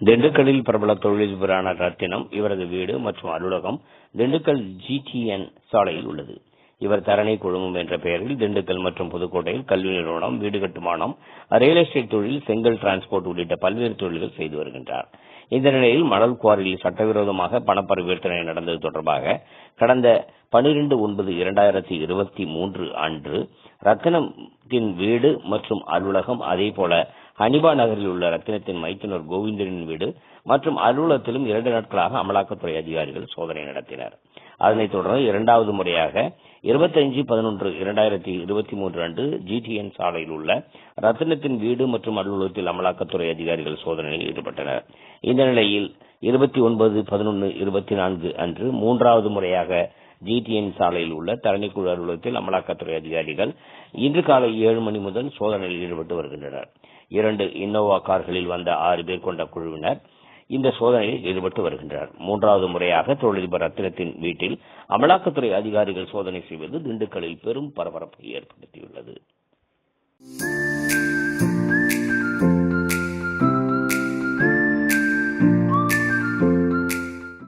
திண்டுக்கல்லில் பிரபல தொழிலதிபரான ரத்தினம் இவரது வீடு மற்றும் அலுவலகம் திண்டுக்கல் ஜிடிஎன் சாலையில் உள்ளது. இவர் தரணி குழுமம் என்ற பெயரில் திண்டுக்கல் மற்றும் புதுக்கோட்டையில் கல்வி நிறுவனம் வீடு கட்டுமானம் ரியல் எஸ்டேட் தொழில் செங்கல் டிரான்ஸ்போர்ட் உள்ளிட்ட பல்வேறு தொழில்கள் செய்து வருகின்றார். இந்த நிலையில் மணல் குவாரியில் சட்டவிரோதமாக பணப்பரிவர்த்தனை நடந்தது தொடர்பாக கடந்த பனிரெண்டு ஒன்பது இரண்டாயிரத்தி இருபத்தி மூன்று அன்று ரத்தினத்தின் வீடு மற்றும் அலுவலகம் அதேபோல ஹனிபா நகரில் உள்ள ரத்தினத்தின் மைத்துனர் கோவிந்தனின் வீடு மற்றும் அலுவலகத்திலும் இரண்டு நாட்களாக அமலாக்கத்துறை அதிகாரிகள் சோதனை நடத்தினர். அதனைத் தொடர்ந்து இரண்டாவது முறையாக இருபத்தஞ்சு பதினொன்று இரண்டாயிரத்தி இருபத்தி மூன்று அன்று ஜிடிஎன் சாலையில் உள்ள ரத்தினத்தின் வீடு மற்றும் அலுவலகத்தில் அமலாக்கத்துறை அதிகாரிகள் சோதனையில் ஈடுபட்டனர். இந்த நிலையில் இருபத்தி ஒன்பது பதினொன்று இருபத்தி நான்கு அன்று மூன்றாவது முறையாக ஜிடிஎன் சாலையில் உள்ள தரணிக்குழு அலுவலகத்தில் அமலாக்கத்துறை அதிகாரிகள் இன்று காலை ஏழு மணி முதல் சோதனையில் ஈடுபட்டு வருகின்றனர். இரண்டு இன்னோவா கார்களில் வந்த ஆறு பேர் கொண்ட குழுவினர் இந்த சோதனையில் ஈடுபட்டு வருகின்றனர். மூன்றாவது முறையாக தொழிலதிபர் ரத்தினத்தின் வீட்டில் அமலாக்கத்துறை அதிகாரிகள் சோதனை செய்வது திண்டுக்கல்லில் பெரும் பரபரப்பை ஏற்படுத்தியுள்ளது.